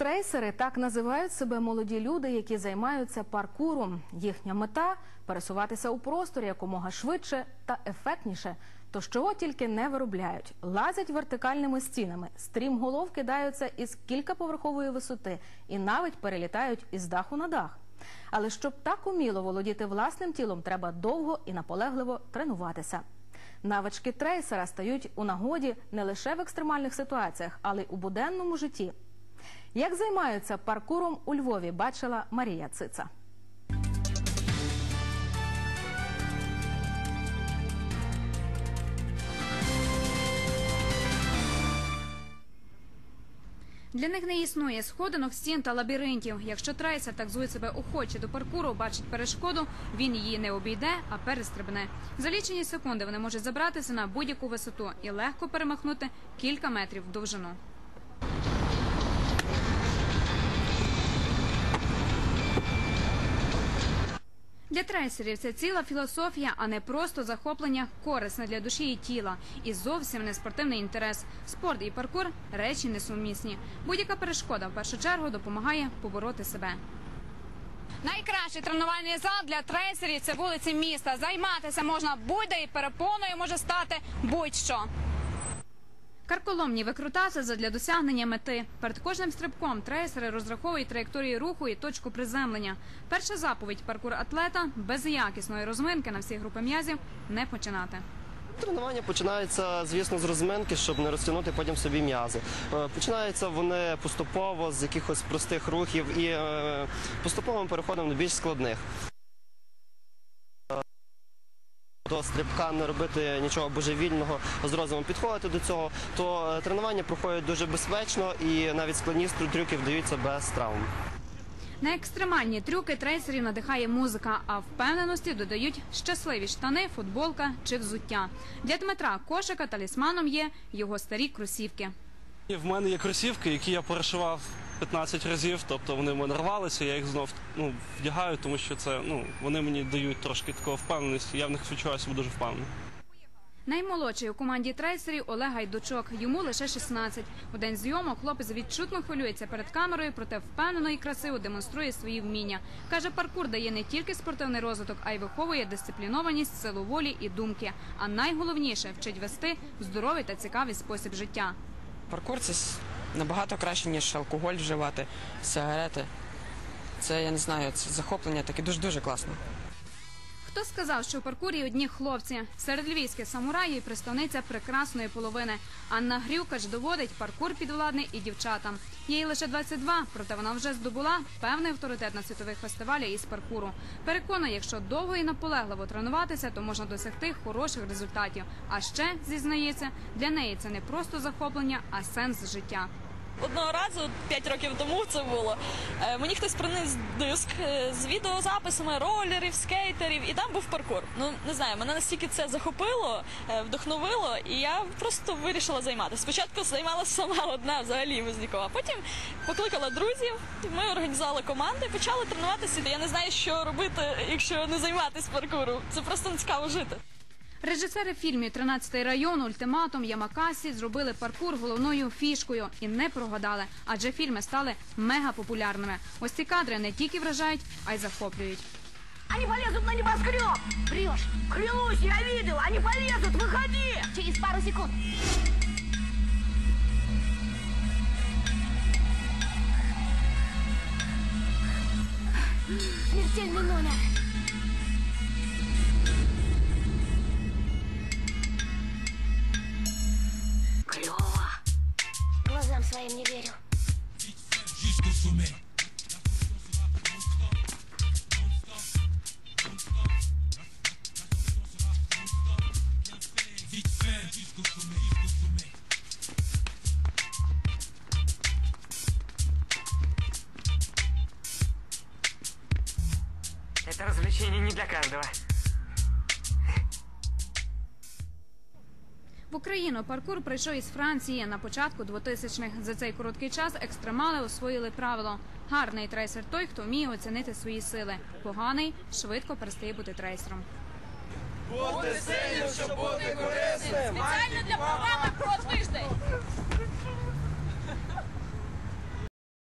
Трейсери так називають себе молоді люди, які займаються паркуром. Їхня мета пересуватися у просторі якомога швидше та ефектніше. Тож чого тільки не виробляють, лазять вертикальними стінами, стрімголов кидаються із кількаповерхової висоти і навіть перелітають із даху на дах. Але щоб так уміло володіти власним тілом, треба довго і наполегливо тренуватися. Навички трейсера стають у нагоді не лише в екстремальних ситуаціях, але й у буденному житті. Як займаються паркуром у Львові, бачила Марія Цица. Для них не існує сходинок, стін та лабіринтів. Якщо трейсер так звуть себе охоче до паркуру, бачить перешкоду, він її не обійде, а перестрибне. За лічені секунди вони можуть забратися на будь-яку висоту і легко перемахнути кілька метрів в довжину. Для трейсерів це ціла філософія, а не просто захоплення, корисне для душі і тіла, і зовсім не спортивний інтерес. Спорт і паркур речі несумісні. Будь-яка перешкода в першу чергу допомагає побороти себе. Найкращий тренувальний зал для трейсерів це вулиці міста. Займатися можна будь-де і перепоною може стати будь-що. Карколомні викрутаси задля досягнення мети. Перед кожним стрибком трейсери розраховують траєкторії руху і точку приземлення. Перша заповідь паркур атлета без якісної розминки на всі групи м'язів не починати. Тренування починається, звісно, з розминки, щоб не розтягнути потім собі м'язи. Е, Починаються вони поступово з якихось простих рухів і е, поступово ми переходимо до більш складних. До стрибка не робити нічого божевільного, з розумом підходити до цього, то е, тренування проходять дуже безпечно і навіть складні трюки вдаються без травм. На екстремальні трюки трейсерів надихає музика, а впевненості додають щасливі штани, футболка чи взуття. Для Дмитра Кошика талісманом є його старі кросівки. В мене є кросівки, які я перешивав 15 разів, тобто вони в мене рвалися, я їх знов ну, вдягаю, тому що це ну, вони мені дають трошки такого впевненості, я в них відчуваю себе дуже впевнено. Наймолодший у команді трейсерів Олег Гайдучок. Йому лише 16. У день зйомок хлопець відчутно хвилюється перед камерою, проте впевнено і красиво демонструє свої вміння. Каже, паркур дає не тільки спортивний розвиток, а й виховує дисциплінованість, силу волі і думки. А найголовніше вчить вести здоровий та цікавий спосіб життя. Паркур це набагато краще, ніж алкоголь вживати, сигарети. Це я не знаю, це захоплення таке дуже-дуже класно. Хто сказав, що в паркурі одні хлопці? Серед львівських самураїв представниця прекрасної половини. Анна Грюкач доводить паркур підвладний і дівчатам. Їй лише 22, проте вона вже здобула певний авторитет на світових фестивалях із паркуру. Переконує, якщо довго і наполегливо тренуватися, то можна досягти хороших результатів. А ще зізнається, для неї це не просто захоплення, а сенс життя. Одного разу, 5 років тому це було. е, Мені хтось приніс диск е, з відеозаписами ролерів, скейтерів, і там був паркур. Ну не знаю, мене настільки це захопило, е, вдохновило, і я просто вирішила займатися. Спочатку займалася сама одна, взагалі без нікого. Потім покликала друзів, ми організували команди, почали тренуватися. Я не знаю, що робити, якщо не займатися паркуром. Це просто не цікаво жити. Режисери фільмів «13 район, ультиматум, Ямакасі зробили паркур головною фішкою і не прогадали, адже фільми стали мега популярними. Ось ці кадри не тільки вражають, а й захоплюють. Они полезут на небоскреб! Врешь! Клянусь, я видел! Они полезут! Выходи! Через пару секунд. Смертельный номер. Это развлечение не для каждого. В Україну паркур прийшов із Франції на початку 2000-х. За цей короткий час екстремали освоїли правило. Гарний трейсер той, хто вміє оцінити свої сили. Поганий швидко перестає бути трейсером. Спеціально для програми про тиждень.